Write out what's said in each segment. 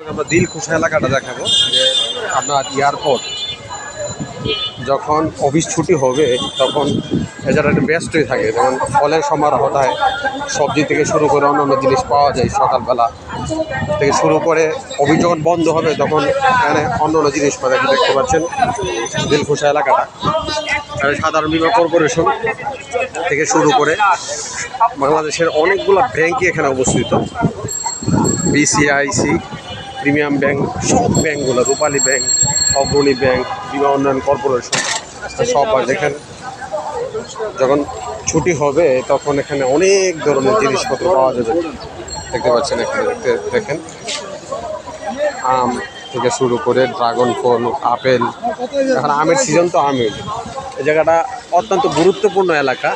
আমরা দিলখুশা এলাকাটা দেখাবো যে আপনার এয়ারপোর্ট যখন অফিস ছুটি হবে, তখন এ জায়গাটা ব্যস্তই থাকে। যেমন ফলের সমারোহ হয় সবজি থেকে শুরু করে অন্যান্য জিনিস পাওয়া যায় সকালবেলা থেকে শুরু করে অফিস যখন বন্ধ হবে, তখন এখানে অন্য অন্য জিনিস পাওয়া দেখতে পাচ্ছেন দিলখুশা এলাকাটা। সাধারণ বিমা কর্পোরেশন থেকে শুরু করে বাংলাদেশের অনেকগুলো ব্যাংকই এখানে অবস্থিত। বিসিআইসি প্রিমিয়াম ব্যাংক সব ব্যাংকগুলো রূপালী ব্যাংক অগ্রণী ব্যাংক বিমা উন্নয়ন কর্পোরেশন সব আছে এখানে। যখন ছুটি হবে তখন এখানে অনেক ধরনের জিনিসপত্র পাওয়া যাবে। দেখতে পাচ্ছেন এখানে দেখতে দেখেন। আম থেকে শুরু করে ড্রাগন ফল আপেল। এখন আমের সিজন তো আমের। এই জায়গাটা অত্যন্ত গুরুত্বপূর্ণ এলাকা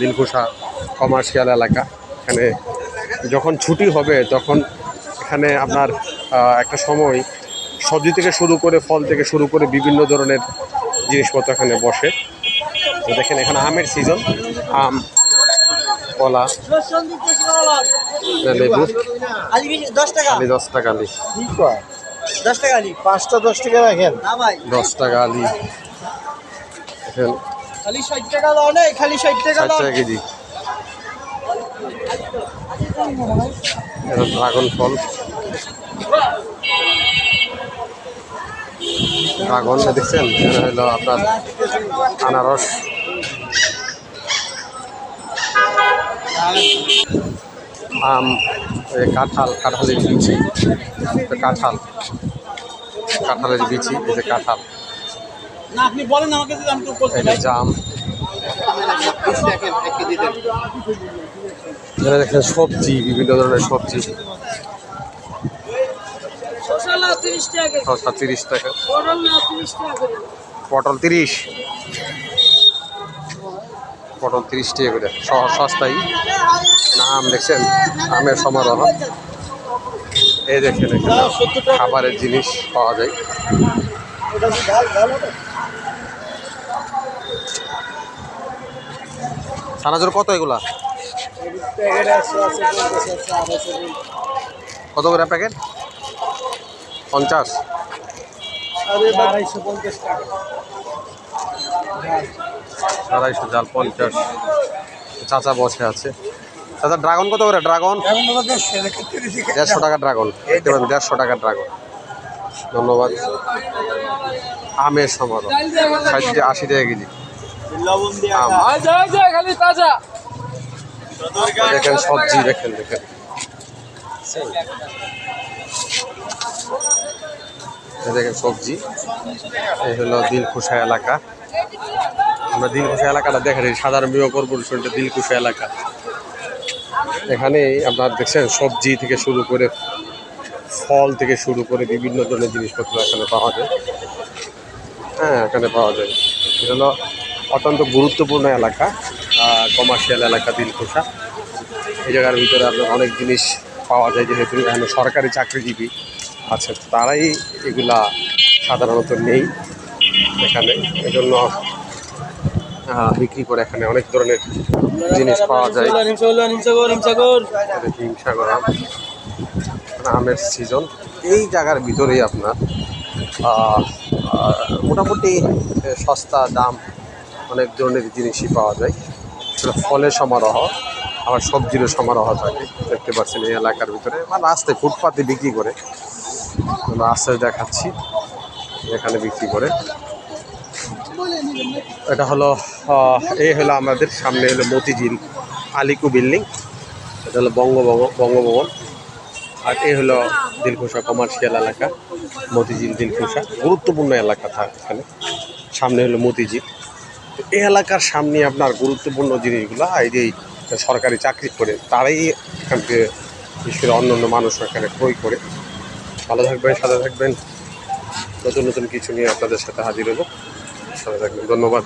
দিলকুশা কমার্শিয়াল এলাকা। এখানে যখন ছুটি হবে তখন এখানে আপনার একটা সময় সবজি থেকে শুরু করে ফল থেকে শুরু করে বিভিন্ন ধরনের জিনিসপত্র এখানে বসে। তো দেখেন এখানে আমের সিজন আম, কলা লেবু। দশ টাকা দশ টাকা দশ টাকা আলি। পাঁচটা দশ টাকা দশ টাকা আলি। খালি ষাট টাকা কেজি। এটা ড্রাগন ফল। ড্রাগন দেখছেন? এটা হলো আপনার আনারস। আম কাঁঠাল কাঁঠালের বিচি। কাঁঠাল। কাঁঠালের বিচি এই যে কাঁঠাল। না আপনি বলেন আমাকে জাম। দেখেন সবজি বিভিন্ন ধরনের সবজি। শশালা তিরিশ শসা তিরিশ টাকা। পটল তিরিশ। পটল তিরিশ টাকা করে। সস্তাই। আম দেখছেন? আমের সমারোহ। এই দেখেন এখানে খাবারের জিনিস পাওয়া যায়। সানাজুর কত এগুলা? কত করে প্যাকেট? পঞ্চাশ। আড়াইশো জাল পঞ্চাশ। চাচা বসে আছে। চাচা, ড্রাগন কত করে? ড্রাগন? দেড়শো টাকা ড্রাগন। দেখতে পাবেন দেড়শো টাকা ড্রাগন। ধন্যবাদ। আমের সমারোহ। ষাট আশি টাকা কেজি। দেখেন সবজি দেখেন। দেখেন এই দেখেন সবজি এই হলো দিলকুশা এলাকা। আমরা দিলকুশা এলাকাটা দেখেন সাধারণ বিমা কর্পোরেশনটা দিলকুশা এলাকা। এখানে আপনার দেখছেন সবজি থেকে শুরু করে ফল থেকে শুরু করে বিভিন্ন ধরনের জিনিসপত্র এখানে পাওয়া যায়। হ্যাঁ এখানে পাওয়া যায়। এটা হলো অত্যন্ত গুরুত্বপূর্ণ এলাকা কমার্শিয়াল এলাকা দিলকুশা এই জায়গার ভিতরে আপনার অনেক জিনিস পাওয়া যায়, যেহেতু এখানে সরকারি চাকরিজীবী আছে। তারাই এগুলা সাধারণত নেই এখানে। এজন্য বিক্রি করে এখানে অনেক ধরনের জিনিস পাওয়া যায়। হিমসাগর, আমের সিজন এই জায়গার ভিতরেই আপনার মোটামুটি সস্তা দাম অনেক ধরনের জিনিসই পাওয়া যায়। সেটা ফলের সমারোহ, আবার সবজিরও সমারোহ থাকে, দেখতে পাচ্ছেন এই এলাকার ভিতরে। বা রাস্তায় ফুটপাতে বিক্রি করে। রাস্তায় দেখাচ্ছি, এখানে বিক্রি করে। এটা হলো এই হলো আমাদের, সামনে হলো মতিঝিল আলিকু বিল্ডিং। এটা হলো বঙ্গভবন বঙ্গভবন। আর এই হলো দিলকুশা কমার্শিয়াল এলাকা, মতিঝিল দিলকুশা গুরুত্বপূর্ণ এলাকা থাকে এখানে। সামনে হলো মতিঝিল। এলাকার সামনে আপনার গুরুত্বপূর্ণ জিনিসগুলো, এই যে সরকারি চাকরি করে, তারাই এখান থেকে বিশেষ করে অন্য অন্য মানুষ এখানে ক্রয় করে। ভালো থাকবেন, সাথে থাকবেন। নতুন নতুন কিছু নিয়ে আপনাদের সাথে হাজির হব। সাথে থাকবেন, ধন্যবাদ।